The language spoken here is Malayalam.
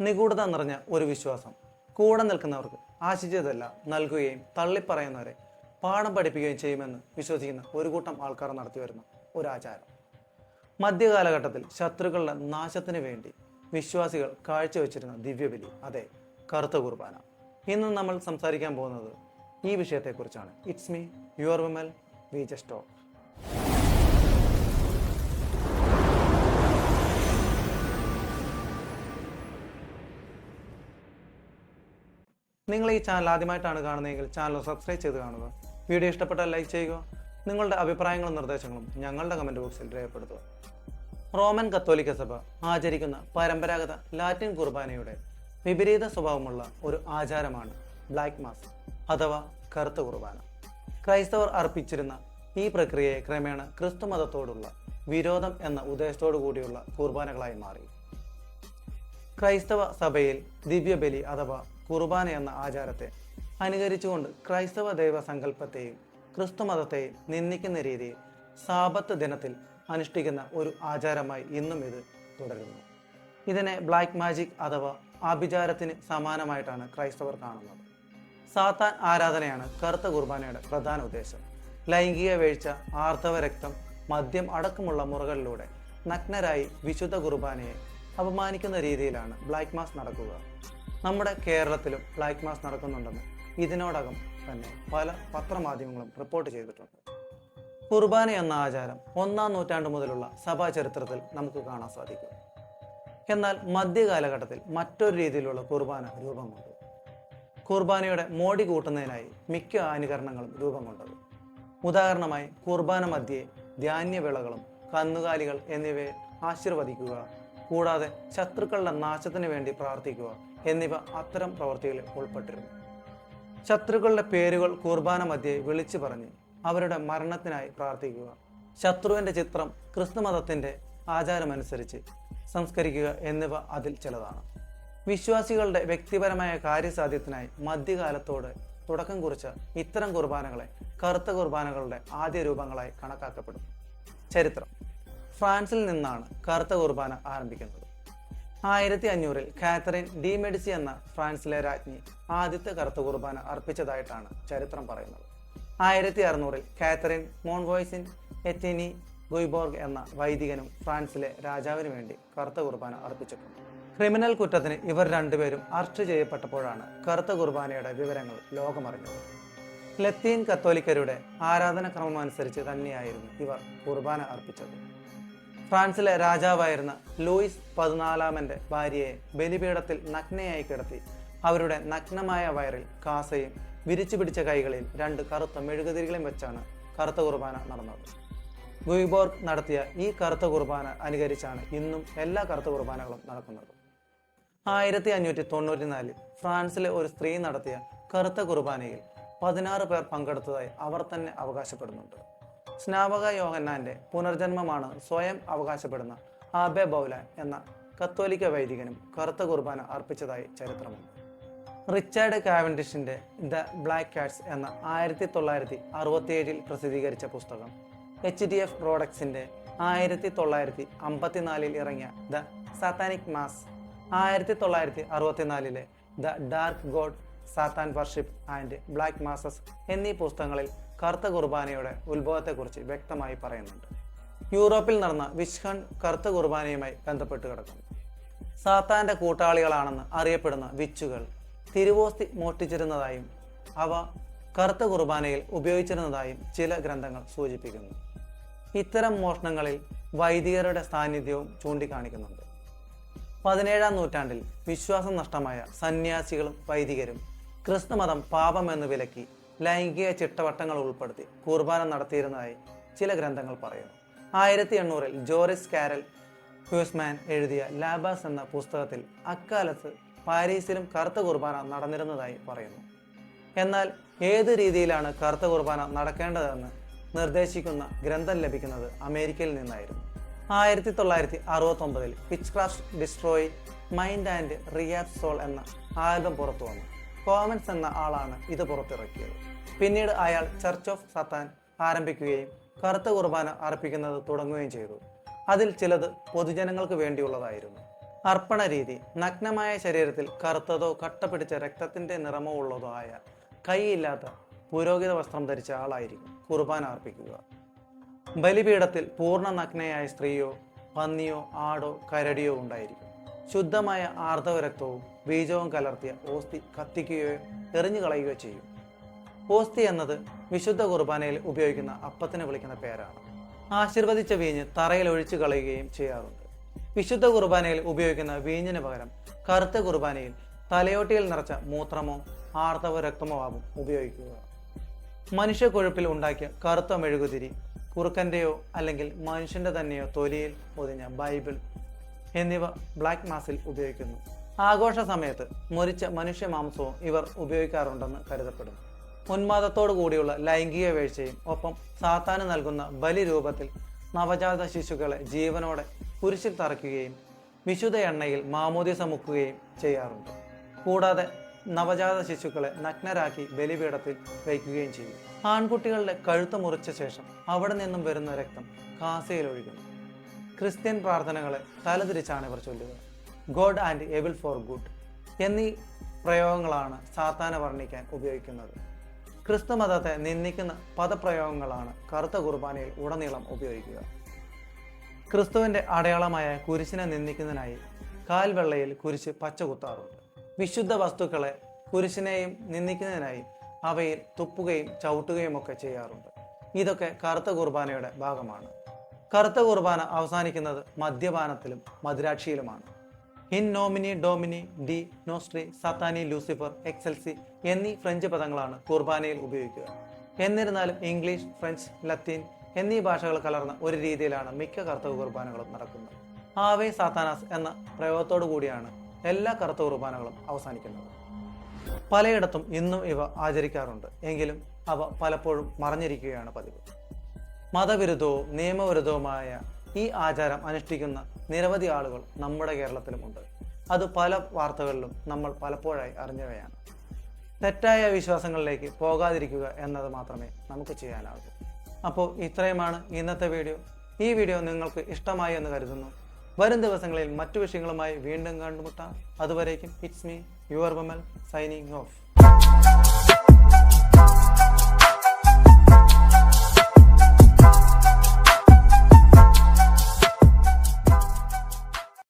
നിഗൂഢത നിറഞ്ഞ ഒരു വിശ്വാസം. കൂടെ നിൽക്കുന്നവർക്ക് ആശിച്ചതെല്ലാം നൽകുകയും തള്ളിപ്പറയുന്നവരെ പാഠം പഠിപ്പിക്കുകയും ചെയ്യുമെന്ന് വിശ്വസിക്കുന്ന ഒരു കൂട്ടം ആൾക്കാർ നടത്തിവരുന്ന ഒരു ആചാരം. മധ്യകാലഘട്ടത്തിൽ ശത്രുക്കളുടെ നാശത്തിന് വേണ്ടി വിശ്വാസികൾ കാഴ്ചവെച്ചിരുന്ന ദിവ്യബലി അതെ കറുത്ത കുർബാന. ഇന്ന് നമ്മൾ സംസാരിക്കാൻ പോകുന്നത് ഈ വിഷയത്തെക്കുറിച്ചാണ്. It's me your Vimal we just talk നിങ്ങൾ ഈ ചാനൽ ആദ്യമായിട്ടാണ് കാണുന്നതെങ്കിൽ ചാനൽ സബ്സ്ക്രൈബ് ചെയ്ത് കാണുക. വീഡിയോ ഇഷ്ടപ്പെട്ടാൽ ലൈക്ക് ചെയ്യുക. നിങ്ങളുടെ അഭിപ്രായങ്ങളും നിർദ്ദേശങ്ങളും ഞങ്ങളുടെ കമന്റ് ബോക്സിൽ രേഖപ്പെടുത്തുക. റോമൻ കത്തോലിക്ക സഭ ആചരിക്കുന്ന പരമ്പരാഗത ലാറ്റിൻ കുർബാനയുടെ വിപരീത സ്വഭാവമുള്ള ഒരു ആചാരമാണ് ബ്ലാക്ക് മാസ് അഥവാ കറുത്ത കുർബാന. ക്രൈസ്തവർ അർപ്പിച്ചിരുന്ന ഈ പ്രക്രിയയെ ക്രമേണ ക്രിസ്തു മതത്തോടുള്ള വിരോധം എന്ന ഉദ്ദേശത്തോടു കൂടിയുള്ള കുർബാനകളായി മാറി. ക്രൈസ്തവ സഭയിൽ ദിവ്യബലി അഥവാ കുർബാന എന്ന ആചാരത്തെ അനുകരിച്ചുകൊണ്ട് ക്രൈസ്തവ ദൈവസങ്കല്പത്തെയും ക്രിസ്തുമതത്തെയും നിന്ദിക്കുന്ന രീതിയിൽ സാപത്ത് ദിനത്തിൽ അനുഷ്ഠിക്കുന്ന ഒരു ആചാരമായി ഇന്നും ഇത് തുടരുന്നു. ഇതിനെ ബ്ലാക്ക് മാജിക് അഥവാ ആഭിചാരത്തിന് സമാനമായിട്ടാണ് ക്രൈസ്തവർ കാണുന്നത്. സാത്താൻ ആരാധനയാണ് കറുത്ത കുർബാനയുടെ പ്രധാന ഉദ്ദേശം. ലൈംഗിക വീഴ്ച ആർത്തവ രക്തം മദ്യം അടക്കമുള്ള മുറകളിലൂടെ നഗ്നരായി വിശുദ്ധ കുർബാനയെ അപമാനിക്കുന്ന രീതിയിലാണ് ബ്ലാക്ക് മാസ് നടക്കുക. നമ്മുടെ കേരളത്തിലും ബ്ലാക്ക് മാസ് നടക്കുന്നുണ്ടെന്ന് ഇതിനോടകം തന്നെ പല പത്രമാധ്യമങ്ങളും റിപ്പോർട്ട് ചെയ്തിട്ടുണ്ട്. കുർബാന എന്ന ആചാരം ഒന്നാം നൂറ്റാണ്ട് മുതലുള്ള സഭാ ചരിത്രത്തിൽ നമുക്ക് കാണാൻ സാധിക്കും. എന്നാൽ മധ്യകാലഘട്ടത്തിൽ മറ്റൊരു രീതിയിലുള്ള കുർബാന രൂപം കൊണ്ടു കുർബാനയുടെ മോടി കൂട്ടുന്നതിനായി മിക്ക അനുകരണങ്ങളും രൂപം കൊണ്ടത് ഉദാഹരണമായി കുർബാന മധ്യേ ധാന്യവിളകളും കന്നുകാലികൾ എന്നിവയെ ആശീർവദിക്കുക കൂടാതെ ശത്രുക്കളുടെ നാശത്തിന് വേണ്ടി പ്രാർത്ഥിക്കുക എന്നിവ അത്തരം പ്രവർത്തികളിൽ ഉൾപ്പെട്ടിരുന്നു. ശത്രുക്കളുടെ പേരുകൾ കുർബാന മധ്യേ വിളിച്ചു പറഞ്ഞ് അവരുടെ മരണത്തിനായി പ്രാർത്ഥിക്കുക. ശത്രുവിന്റെ ചിത്രം ക്രിസ്തുമതത്തിന്റെ ആചാരമനുസരിച്ച് സംസ്കരിക്കുക എന്നിവ അതിൽ ചിലതാണ്. വിശ്വാസികളുടെ വ്യക്തിപരമായ കാര്യസാധ്യത്തിനായി മധ്യകാലത്തോട് തുടക്കം കുറിച്ച ഇത്തരം കുർബാനകളെ കറുത്ത കുർബാനകളുടെ ആദ്യ രൂപങ്ങളായി കണക്കാക്കപ്പെടും ചരിത്രം. ഫ്രാൻസിൽ നിന്നാണ് കറുത്ത കുർബാന ആരംഭിക്കുന്നത്. ആയിരത്തി അഞ്ഞൂറിൽ കാത്തറിൻ ഡി മെഡിസി എന്ന ഫ്രാൻസിലെ രാജ്ഞി ആദ്യത്തെ കറുത്ത കുർബാന അർപ്പിച്ചതായിട്ടാണ് ചരിത്രം പറയുന്നത്. ആയിരത്തി അറുന്നൂറിൽ കാത്തറിൻ മോൺവോയ്സിൻ എറ്റിനി ഗുയ്ബോർഗ് എന്ന വൈദികനും ഫ്രാൻസിലെ രാജാവിന് വേണ്ടി കറുത്ത കുർബാന അർപ്പിച്ചിട്ടുണ്ട്. ക്രിമിനൽ കുറ്റത്തിന് ഇവർ രണ്ടുപേരും അറസ്റ്റ് ചെയ്യപ്പെട്ടപ്പോഴാണ് കറുത്ത കുർബാനയുടെ വിവരങ്ങൾ ലോകമറിഞ്ഞത്. ലത്തീൻ കത്തോലിക്കരുടെ ആരാധനക്രമം അനുസരിച്ച് തന്നെയായിരുന്നു ഇവർ കുർബാന അർപ്പിച്ചത്. ഫ്രാൻസിലെ രാജാവായിരുന്ന ലൂയിസ് പതിനാലാമന്റെ ഭാര്യയെ ബലിപീഠത്തിൽ നഗ്നയായി കിടത്തി. അവരുടെ നഗ്നമായ വയറിൽ കാസയും വിരിച്ചു പിടിച്ച കൈകളിൽ രണ്ട് കറുത്ത മെഴുകുതിരികളും വെച്ചാണ് കറുത്ത കുർബാന നടന്നത്. ഗുയ്ബോർഗ് നടത്തിയ ഈ കറുത്ത കുർബാന അനുകരിച്ചാണ് ഇന്നും എല്ലാ കറുത്ത കുർബാനകളും നടക്കുന്നത്. ആയിരത്തി അഞ്ഞൂറ്റി തൊണ്ണൂറ്റിനാലിൽ ഫ്രാൻസിലെ ഒരു സ്ത്രീ നടത്തിയ കറുത്ത കുർബാനയിൽ പതിനാറ് പേർ പങ്കെടുത്തതായി അവർ തന്നെ അവകാശപ്പെടുന്നുണ്ട്. സ്നാപക യോഹന്നാന്റെ പുനർജന്മമാണ് സ്വയം അവകാശപ്പെടുന്ന ആബെ ബൗലാൻ എന്ന കത്തോലിക്ക വൈദികനും കറുത്ത കുർബാന അർപ്പിച്ചതായി ചരിത്രമുണ്ട്. റിച്ചാർഡ് കാവൻഡിഷിന്റെ ദ ബ്ലാക്ക് കാറ്റ്സ് എന്ന ആയിരത്തി തൊള്ളായിരത്തി അറുപത്തിയേഴിൽ പ്രസിദ്ധീകരിച്ച പുസ്തകം എച്ച് ഡി എഫ് പ്രോഡക്ട്സിന്റെ ആയിരത്തി തൊള്ളായിരത്തി അമ്പത്തിനാലിൽ ഇറങ്ങിയ ദ സാത്താനിക് മാസ് ആയിരത്തി തൊള്ളായിരത്തി അറുപത്തിനാലിലെ the dark god Satan worship and black masses എന്നീ പുസ്തകങ്ങളിൽ കറുത്ത കുർബാനയുടെ ഉത്ഭവത്തെക്കുറിച്ച് വ്യക്തമായി പറയുന്നുണ്ട്. യൂറോപ്പിൽ നടന്ന വിഷ്ഹൺ കറുത്ത കുർബാനയുമായി ബന്ധപ്പെട്ട് കിടക്കുന്നു. സാത്താന്റെ കൂട്ടാളികളാണെന്ന് അറിയപ്പെടുന്ന വിച്ചുകൾ തിരുവോസ്തി മോഷ്ടിച്ചിരുന്നതായും അവ കറുത്ത കുർബാനയിൽ ഉപയോഗിച്ചിരുന്നതായും ചില ഗ്രന്ഥങ്ങൾ സൂചിപ്പിക്കുന്നു. ഇത്തരം മോഷണങ്ങളിൽ വൈദികരുടെ സാന്നിധ്യവും ചൂണ്ടിക്കാണിക്കുന്നുണ്ട്. പതിനേഴാം നൂറ്റാണ്ടിൽ വിശ്വാസം നഷ്ടമായ സന്യാസികളും വൈദികരും ക്രിസ്തുമതം പാപമെന്ന് വിലക്കി ലൈംഗിക ചിട്ടവട്ടങ്ങൾ ഉൾപ്പെടുത്തി കുർബാന നടത്തിയിരുന്നതായി ചില ഗ്രന്ഥങ്ങൾ പറയുന്നു. ആയിരത്തി എണ്ണൂറിൽ ജോറിസ് കാരൽ ഹ്യൂസ്മാൻ എഴുതിയ ലാബാസ് എന്ന പുസ്തകത്തിൽ അക്കാലത്ത് പാരീസിലും കറുത്ത കുർബാന നടന്നിരുന്നതായി പറയുന്നു. എന്നാൽ ഏത് രീതിയിലാണ് കറുത്ത കുർബാന നടക്കേണ്ടതെന്ന് നിർദ്ദേശിക്കുന്ന ഗ്രന്ഥം ലഭിക്കുന്നത് അമേരിക്കയിൽ നിന്നായിരുന്നു. ആയിരത്തി തൊള്ളായിരത്തി അറുപത്തൊമ്പതിൽ witchcraft destroy mind and reap soul എന്ന ആൽബം പുറത്തു വന്നു കോമൻസ് എന്ന ആളാണ് ഇത് പുറത്തിറക്കിയത്. പിന്നീട് അയാൾ ചർച്ച് ഓഫ് സത്താൻ ആരംഭിക്കുകയും കറുത്ത കുർബാന അർപ്പിക്കുന്നത് തുടങ്ങുകയും ചെയ്തു. അതിൽ ചിലത് പൊതുജനങ്ങൾക്ക് വേണ്ടിയുള്ളതായിരുന്നു. അർപ്പണ രീതി നഗ്നമായ ശരീരത്തിൽ കറുത്തതോ കട്ട പിടിച്ച രക്തത്തിന്റെ നിറമോ ഉള്ളതോ ആയ കൈയില്ലാത്ത പുരോഹിത വസ്ത്രം ധരിച്ച ആളായിരിക്കും കുർബാന അർപ്പിക്കുക. ബലിപീഠത്തിൽ പൂർണ നഗ്നയായ സ്ത്രീയോ പന്നിയോ ആടോ കരടിയോ ഉണ്ടായിരിക്കും. ശുദ്ധമായ ആർദ്രവ രക്തവും ബീജവും കലർത്തിയ ഓസ്തി കത്തിക്കുകയോ എറിഞ്ഞു കളയുകയോ ചെയ്യും. ഓസ്തി എന്നത് വിശുദ്ധ കുർബാനയിൽ ഉപയോഗിക്കുന്ന അപ്പത്തിന് വിളിക്കുന്ന പേരാണ്. ആശീർവദിച്ച വീഞ്ഞ് തറയിൽ ഒഴിച്ചു കളയുകയും ചെയ്യാറുണ്ട്. വിശുദ്ധ കുർബാനയിൽ ഉപയോഗിക്കുന്ന വീഞ്ഞിന് പകരം കറുത്ത കുർബാനയിൽ തലയോട്ടിയിൽ നിറച്ച മൂത്രമോ ആർത്തവ രക്തമോ ആകും ഉപയോഗിക്കുക. മനുഷ്യക്കൊഴുപ്പിൽ ഉണ്ടാക്കിയ കറുത്ത മെഴുകുതിരി കുറുക്കന്റെയോ അല്ലെങ്കിൽ മനുഷ്യന്റെ തന്നെയോ തൊലിയിൽ പൊതിഞ്ഞ ബൈബിൾ എന്നിവ ബ്ലാക്ക് മാസിൽ ഉപയോഗിക്കുന്നു. ആഘോഷ സമയത്ത് മുരിച്ച മനുഷ്യ മാംസവും ഇവർ ഉപയോഗിക്കാറുണ്ടെന്ന് കരുതപ്പെടുന്നു. ഉന്മാദത്തോടു കൂടിയുള്ള ലൈംഗിക വീഴ്ചയും ഒപ്പം സാത്താന് നൽകുന്ന ബലി രൂപത്തിൽ നവജാത ശിശുക്കളെ ജീവനോടെ കുരിശിൽ തറയ്ക്കുകയും വിശുദ്ധ എണ്ണയിൽ മാമോദിസ മുക്കുകയും ചെയ്യാറുണ്ട്. കൂടാതെ നവജാത ശിശുക്കളെ നഗ്നരാക്കി ബലിപീഠത്തിൽ വയ്ക്കുകയും ചെയ്യും. ആൺകുട്ടികളുടെ കഴുത്ത് മുറിച്ച ശേഷം അവിടെ നിന്നും വരുന്ന രക്തം കാസയിൽ ഒഴുകുന്നു. ക്രിസ്ത്യൻ പ്രാർത്ഥനകളെ തലതിരിച്ചാണ് ഇവർ ചൊല്ലുക. God and evil for good എന്നീ പ്രയോഗങ്ങളാണ് സാത്താനെ വർണിക്കാൻ ഉപയോഗിക്കുന്നത്. ക്രിസ്തു മതത്തെ നിന്ദിക്കുന്ന പദപ്രയോഗങ്ങളാണ് കറുത്ത കുർബാനയിൽ ഉടനീളം ഉപയോഗിക്കുക. ക്രിസ്തുവിന്റെ അടയാളമായ കുരിശിനെ നിന്ദിക്കുന്നതിനായി കാൽവെള്ളയിൽ കുരിശ് പച്ച കുത്താറുണ്ട്. വിശുദ്ധ വസ്തുക്കളെ കുരിശിനെയും നിന്ദിക്കുന്നതിനായി അവയിൽ തുപ്പുകയും ചവിട്ടുകയും ഒക്കെ ചെയ്യാറുണ്ട്. ഇതൊക്കെ കറുത്ത കുർബാനയുടെ ഭാഗമാണ്. കറുത്ത കുർബാന അവസാനിക്കുന്നത് മദ്യപാനത്തിലും മദിരാക്ഷിയിലുമാണ് ഇൻ നോമിനി ഡോമിനി ഡി നോസ്ട്രി സത്താനി ലൂസിഫർ എക്സൽസി എന്നീ ഫ്രഞ്ച് പദങ്ങളാണ് കുർബാനയിൽ ഉപയോഗിക്കുക. എന്നിരുന്നാലും ഇംഗ്ലീഷ് ഫ്രഞ്ച് ലത്തീൻ എന്നീ ഭാഷകൾ കലർന്ന ഒരു രീതിയിലാണ് മിക്ക കറുത്ത കുർബാനകളും നടക്കുന്നത്. ആവേ സാത്താനാസ് എന്ന പ്രയോഗത്തോടു കൂടിയാണ് എല്ലാ കറുത്ത കുർബാനകളും അവസാനിക്കുന്നത്. പലയിടത്തും ഇന്നും ഇവ ആചരിക്കാറുണ്ട്. എങ്കിലും അവ പലപ്പോഴും മറഞ്ഞിരിക്കുകയാണ് പതിവ്. മതവിരുദ്ധവും നിയമവിരുദ്ധവുമായ ഈ ആചാരം അനുഷ്ഠിക്കുന്ന നിരവധി ആളുകൾ നമ്മുടെ കേരളത്തിലുമുണ്ട്. അത് പല വാർത്തകളിലും നമ്മൾ പലപ്പോഴായി അറിഞ്ഞവയാണ്. തെറ്റായ വിശ്വാസങ്ങളിലേക്ക് പോകാതിരിക്കുക എന്നത് മാത്രമേ നമുക്ക് ചെയ്യാനാകൂ. അപ്പോൾ ഇത്രയുമാണ് ഇന്നത്തെ വീഡിയോ. ഈ വീഡിയോ നിങ്ങൾക്ക് ഇഷ്ടമായി എന്ന് കരുതുന്നു. വരും ദിവസങ്ങളിൽ മറ്റു വിഷയങ്ങളുമായി വീണ്ടും കണ്ടുമുട്ടാം. അതുവരേക്കും it's me your Vimal signing off